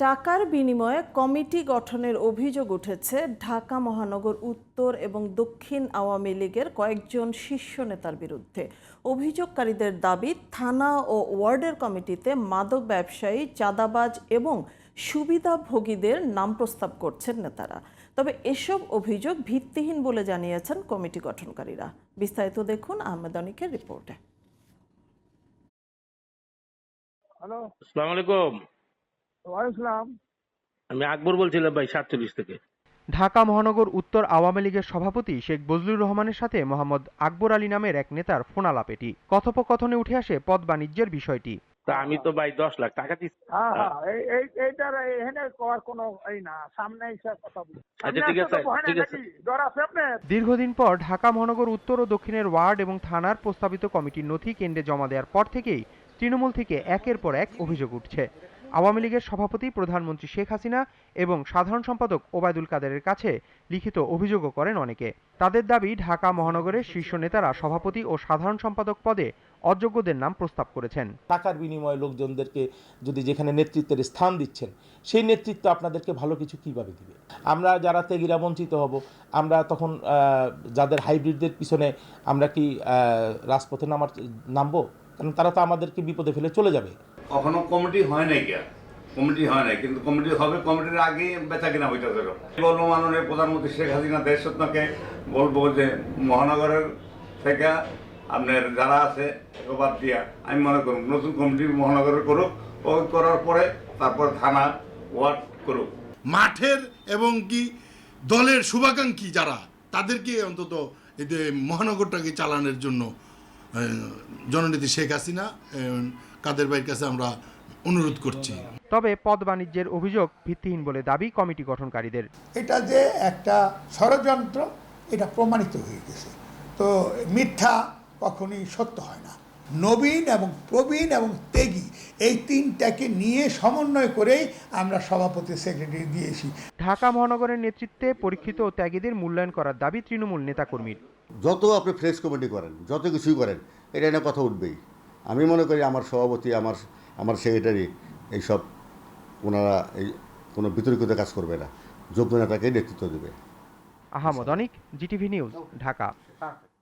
টাকার বিনিময়ে কমিটি গঠনের অভিযোগ উঠেছে ঢাকা মহানগর উত্তর এবং দক্ষিণ আওয়ামী লীগের কয়েকজন শীর্ষ নেতার বিরুদ্ধে। অভিযোগকারীদের দাবি থানা ও ওয়ার্ডের কমিটিতে মাদক ব্যবসায়ী চাঁদাবাজ এবং সুবিধাভোগীদের নাম প্রস্তাব করছেন নেতারা। তবে এসব অভিযোগ ভিত্তিহীন বলে জানিয়েছেন কমিটি গঠনকারীরা। বিস্তারিত দেখুন আহমেদ অনিকের রিপোর্টে। হ্যালো। আসসালামু আলাইকুম। ওয়ালাইকুম আমি আকবর বলছিলাম ভাই সাতচল্লিশ থেকে। ঢাকা মহানগর উত্তর আওয়ামী লীগের সভাপতি শেখ বজলুর রহমানের সাথে মোহাম্মদ আকবর আলী নামের এক নেতার ফোনালাপ এটি। কথোপকথনে উঠে আসে পদ বাণিজ্যের বিষয়টি। তা আমি তো ভাই দশ লাখ টাকা দিচ্ছি হ্যাঁ হ্যাঁ এই এই এইটার এখানে করার কোনো এই না সামনে এসে কথা বলি আচ্ছা, ঠিক আছে, ঠিক আছে। জ্বর আছে আপনার? দীর্ঘদিন পর ঢাকা মহানগর উত্তর ও দক্ষিণের ওয়ার্ড এবং থানার প্রস্তাবিত কমিটির নথি কেন্দ্রে জমা দেওয়ার পর থেকেই তৃণমূল থেকে একের পর এক অভিযোগ উঠছে। আওয়ামী লীগের সভাপতি প্রধানমন্ত্রী শেখ হাসিনা এবং সাধারণ সম্পাদক ওবায়দুল কাদেরের কাছে লিখিত অভিযোগও করেন অনেকে। তাদের দাবি ঢাকা মহানগরের শীর্ষ নেতারা সভাপতি ও সাধারণ সম্পাদক পদে অযোগ্যদের নাম প্রস্তাব করেছেন। টাকার বিনিময়ে লোকজনদেরকে যদি যেখানে নেতৃত্বের স্থান দিচ্ছেন, সেই নেতৃত্ব আপনাদেরকে ভালো কিছু কীভাবে দিবে? আমরা যারা তেগিরা বঞ্চিত হব, আমরা তখন যাদের হাইব্রিডদের পিছনে আমরা কি রাজপথে নামার, নামবো? কারণ তারা তো আমাদেরকে বিপদে ফেলে চলে যাবে। কখনো কমিটি হয় নাই কে কমিটি হয় নাই কিন্তু কমিটি হবে কমিটির আগে বেচা কিনা হইতে বলব মাননীয় প্রধানমন্ত্রী শেখ হাসিনা দেশরত্নকে বলব যে মহানগরের থেকে আপনার যারা আছে বাদ দিয়া আমি মনে করুন নতুন কমিটি মহানগরের করুক ও করার পরে তারপর থানা ওয়ার্ড করুক। মাঠের এবং কি দলের শুভাকাঙ্ক্ষী যারা তাদেরকে অন্তত এতে মহানগরটাকে চালানোর জন্য আহ, জননেত্রী শেখ হাসিনা কাদের ভাইয়ের কাছে আমরা অনুরোধ করছি। তবে পদ বাণিজ্যের অভিযোগ ভিত্তিহীন বলে দাবি কমিটি গঠনকারীদের। এটা যে একটা ষড়যন্ত্র এটা প্রমাণিত হয়ে গেছে। তো মিথ্যা কখনই সত্য হয় না। নবীন এবং প্রবীণ এবং তেগী এই তিনটাকে নিয়ে সমন্বয় করেই আমরা সভাপতি সেক্রেটারি দিয়েছি। ঢাকা মহানগরের নেতৃত্বে পরীক্ষিত ও ত্যাগীদের মূল্যায়ন করার দাবি তৃণমূল নেতাকর্মীর। যত আপনি ফ্রেশ কমিটি করেন, যত কিছুই করেন, এটা নিয়ে কথা উঠবেই। আমি মনে করি আমার সভাপতি, আমার আমার সেক্রেটারি এইসব ওনারা এই কোনো বিতর্কিত কাজ করবে না। যোগ্য নেতাকে নেতৃত্ব দেবে। Ahmad Anik GTV news Dhaka.